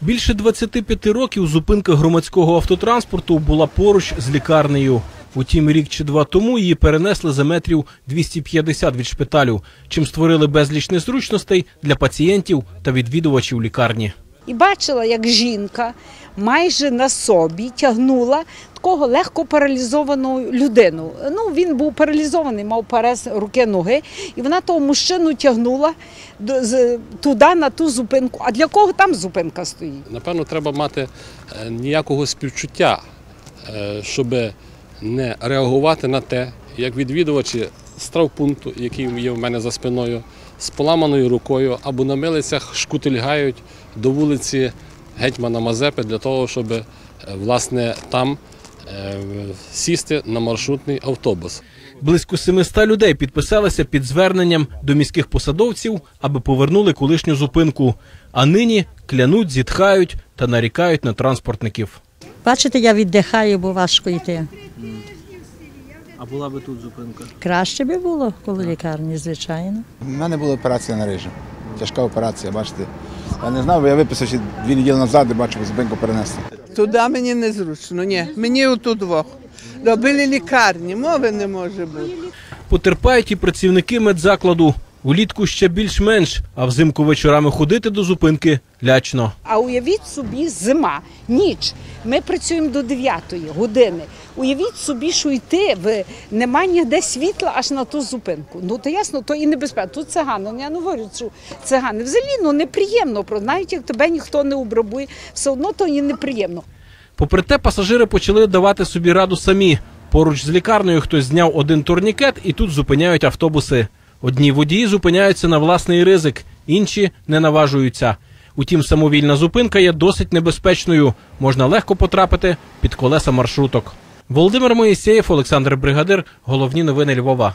Більше 25 років зупинка громадського автотранспорту була поруч з лікарнею. Утім, рік чи два тому її перенесли за метрів 250 від шпиталю, чим створили безліч незручностей для пацієнтів та відвідувачів лікарні. І бачила, як жінка майже на собі тягнула такого легко паралізовану людину. Ну, він був паралізований, мав парез руки ноги, і вона того мужчину тягнула туди, на ту зупинку. А для кого там зупинка стоїть? Напевно, треба мати е, ніякого співчуття, е, щоб не реагувати на те, як відвідувачі з травпункту, який є в мене за спиною, з поламаною рукою або на милицях шкутильгають до вулиці гетьмана Мазепи для того, щоб е, власне там е, сісти на маршрутний автобус. Близько 700 людей підписалися під зверненням до міських посадовців, аби повернули колишню зупинку. А нині клянуть, зітхають та нарікають на транспортників. Бачите, я віддихаю, бо важко йти. А була би тут зупинка? Краще би було коло лікарні, звичайно. У мене була операція на рижі. Тяжка операція, бачите. Я не знав, бо я виписав ще дві неділі назад і бачив, зупинку перенесли. Туди мені незручно, ні. Мені отут двох. Робили лікарні, мови не може бути. Потерпають і працівники медзакладу. Улітку ще більш-менш, а взимку вечорами ходити до зупинки лячно. А уявіть собі, зима, ніч. Ми працюємо до 9 години. Уявіть собі, що йти в немає ніде світла аж на ту зупинку. Ну то ясно, то і небезпечно. Тут цигани. Ну, Я не говорю, що цигани. Взагалі ну неприємно. Про навіть як тебе ніхто не обрабує, все одно то і неприємно. Попри те, пасажири почали давати собі раду самі. Поруч з лікарнею хтось зняв один турнікет і тут зупиняють автобуси. Одні водії зупиняються на власний ризик, інші не наважуються. Утім, самовільна зупинка є досить небезпечною. Можна легко потрапити під колеса маршруток. Володимир Моїсеєв, Олександр Бригадир. Головні новини Львова.